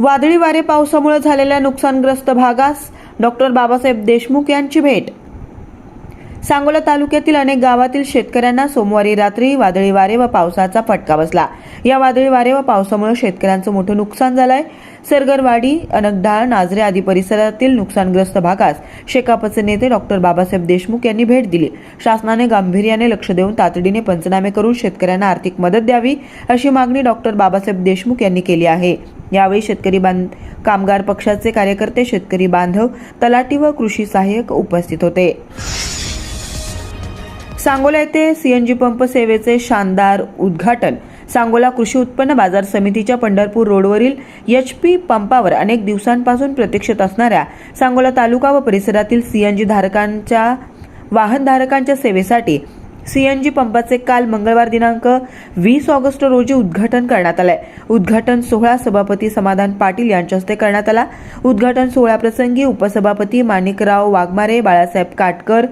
वादळी वारे पावसामुळे झालेल्या नुकसानग्रस्त भागास डॉक्टर बाबासाहेब देशमुख यांची भेट सांगोला तालुक्यातील अनेक गावातील शेतकऱ्यांना सोमवारी रात्री वादळी वारे व पावसाचा फटका बसला. या वादळी वारे व पावसामुळे शेतकऱ्यांचं मोठं नुकसान झालंय. सरगरवाडी अनकढाळ नाझरे आदी परिसरातील नुकसानग्रस्त भागास शेकापचे नेते डॉक्टर बाबासाहेब देशमुख यांनी भेट दिली. शासनाने गांभीर्याने लक्ष देऊन तातडीने पंचनामे करून शेतकऱ्यांना आर्थिक मदत द्यावी अशी मागणी डॉक्टर बाबासाहेब देशमुख यांनी केली आहे. यावेळी शेतकरी बांध कामगार पक्षाचे कार्यकर्ते शेतकरी बांधव तलाठी व कृषी सहाय्यक उपस्थित होते. सांगोला येथे सीएनजी पंप सेवेचे शानदार उद्घाटन. सांगोला कृषी उत्पन्न बाजार समितीच्या पंढरपूर रोडवरील एच पी पंपावर अनेक दिवसांपासून प्रतीक्षित असणाऱ्या सांगोला तालुका व परिसरातील सीएनजी धारकांच्या वाहनधारकांच्या सेवेसाठी सीएनजी पंपाचे काल मंगळवार दिनांक वीस ऑगस्ट रोजी उद्घाटन करण्यात आलंय. उद्घाटन सोहळा सभापती समाधान पाटील यांच्या हस्ते करण्यात आला. उद्घाटन सोहळ्याप्रसंगी उपसभापती माणिकराव वाघमारे बाळासाहेब काटकर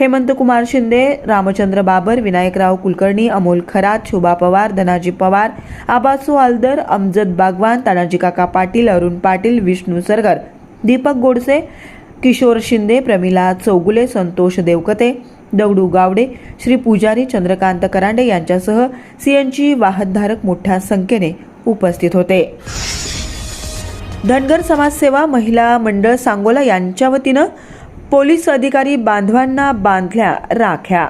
हेमंत कुमार शिंदे रामचंद्र बाबर विनायकराव कुलकर्णी अमोल खरात शोभा पवार धनाजी पवार आबासू आलदर अमजद बागवान तानाजी काका पाटील अरुण पाटील विष्णू सरगर दीपक गोडसे किशोर शिंदे प्रमिला चौगुले संतोष देवकते दगडू गावडे श्री पुजारी चंद्रकांत करांडे यांच्यासह सीएनजी वाहनधारक मोठ्या संख्येने उपस्थित होते. धनगर समाजसेवा महिला मंडळ सांगोला यांच्या वतीनं पोलीस अधिकारी बांधवांना बांधल्या राख्या.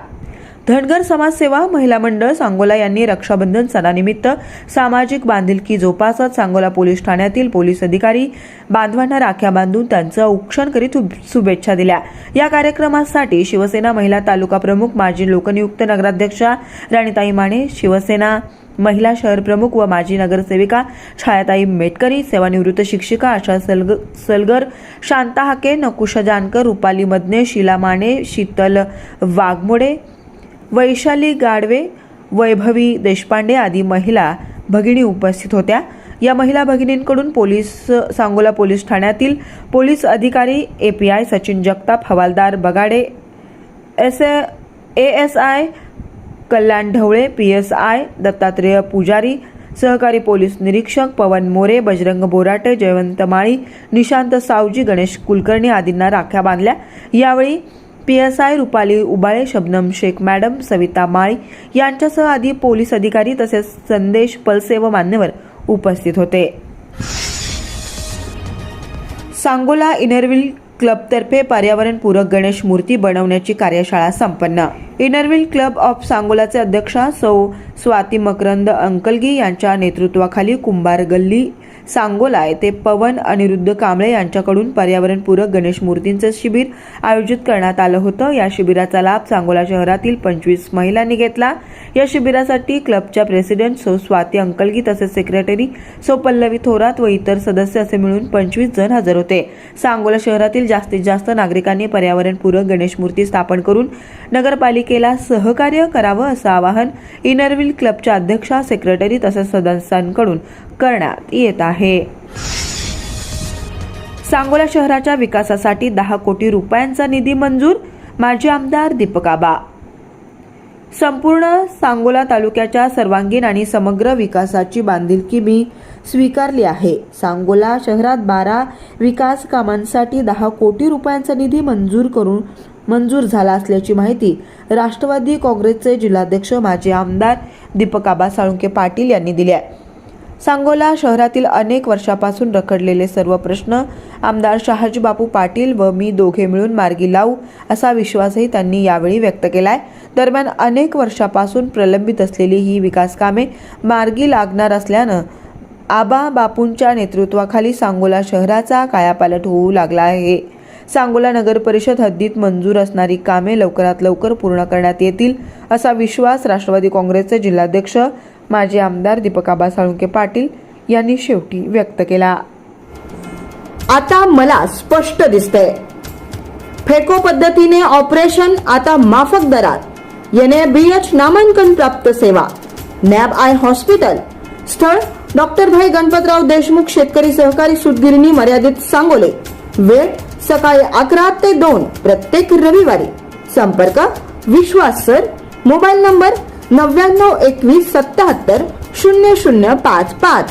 धनगर समाजसेवा महिला मंडळ सांगोला यांनी रक्षाबंधन सणानिमित्त सामाजिक बांधिलकी जोपासत सांगोला पोलीस ठाण्यातील पोलीस अधिकारी बांधवांना राख्या बांधून त्यांचं औक्षण करीत शुभ- शुभेच्छा दिल्या. या कार्यक्रमासाठी शिवसेना महिला तालुका प्रमुख माजी लोकनियुक्त नगराध्यक्षा राणीताई माने शिवसेना महिला शहर प्रमुख व माजी नगरसेविका छायाताई मेटकरी सेवानिवृत्त शिक्षिका आशा सलग सलगर शांता हाके नकुशा जानकर रुपाली मदने शीला माने शीतल वाघमोडे वैशाली गाडवे वैभवी देशपांडे आदी महिला भगिनी उपस्थित होत्या. या महिला भगिनींकडून पोलीस सांगोला पोलीस ठाण्यातील पोलीस अधिकारी A P I Sachin Jagtap हवालदार Bagade S A S I Kalyan Dhawale P S I Dattatreya Pujari सहकारी पोलीस निरीक्षक पवन मोरे बजरंग बोराटे जयवंत माळी निशांत सावजी गणेश कुलकर्णी आदींना राख्या बांधल्या. यावेळी P S I Rupali Ubale Shabnam Shaikh madam Savita Mali यांच्यासह आदी पोलीस अधिकारी तसेच संदेश पलसे व मान्यवर उपस्थित होते. सांगोला इनरविल क्लबतर्फे पर्यावरणपूरक गणेश मूर्ती बनवण्याची कार्यशाळा संपन्न. इनरविल क्लब ऑफ सांगोलाचे अध्यक्षा सौ स्वाती मकरंद अंकलगी यांच्या नेतृत्वाखाली कुंभार गल्ली सांगोला येथे पवन अनिरुद्ध कांबळे यांच्याकडून पर्यावरणपूरक गणेश मूर्तींचं शिबिर आयोजित करण्यात आलं होतं. या शिबिराचा लाभ सांगोला शहरातील पंचवीस महिलांनी घेतला. या शिबिरासाठी क्लबच्या प्रेसिडेंट सो स्वाती अंकलगी तसेच सेक्रेटरी सो पल्लवी थोरात व इतर सदस्य असे मिळून पंचवीस जण हजर होते. सांगोला शहरातील जास्तीत जास्त नागरिकांनी पर्यावरणपूरक गणेश मूर्ती स्थापन करून नगरपालिकेला सहकार्य करावं असं आवाहन इनरविल क्लबच्या अध्यक्षा सेक्रेटरी तसेच सदस्यांकडून करण्यात येत आहे. सांगोला शहराच्या विकासासाठी दहा कोटी रुपयांचा निधी मंजूर माजी आमदार दीपकाबा संपूर्ण सांगोला तालुक्याच्या सर्वांगीण आणि समग्र विकासाची बांधिलकी मी स्वीकारली आहे. सांगोला शहरात बारा विकास कामांसाठी दहा कोटी रुपयांचा निधी मंजूर करून मंजूर झाला असल्याची माहिती राष्ट्रवादी काँग्रेसचे जिल्हाध्यक्ष माजी आमदार दीपकाबा साळुंके पाटील यांनी दिली आहे. सांगोला शहरातील अनेक वर्षापासून रखडलेले सर्व प्रश्न आमदार शहाजी बापू पाटील व मी दोघे मिळून मार्गी लावू असा विश्वासही त्यांनी यावेळी व्यक्त केलाय. दरम्यान अनेक वर्षापासून प्रलंबित असलेली ही विकास कामे मार्गी लागणार असल्यानं आबा बापूंच्या नेतृत्वाखाली सांगोला शहराचा कायापालट होऊ लागला आहे. सांगोला नगर परिषद हद्दीत मंजूर असणारी कामे लवकरात लवकर पूर्ण करण्यात येतील असा विश्वास राष्ट्रवादी काँग्रेसचे जिल्हाध्यक्ष माजी आमदार दीपक आबा साळुंके पाटील यांनी शेवटी व्यक्त केला. आता मला स्पष्ट दिसतंय. फेको पद्धतीने ऑपरेशन आता माफक दरात. एन बी एच नामांकन प्राप्त सेवा. NAB eye hospital. स्थळ डॉक्टर भाई गणपतराव देशमुख शेतकरी सहकारी सूतगिरणी मर्यादित सांगोले. वेळ सकाळी अकरा ते दोन प्रत्येक रविवारी. संपर्क विश्वास सर. मोबाईल नंबर नव्याण्णव एकवीस सत्याहत्तर शून्य शून्य पाच पाच.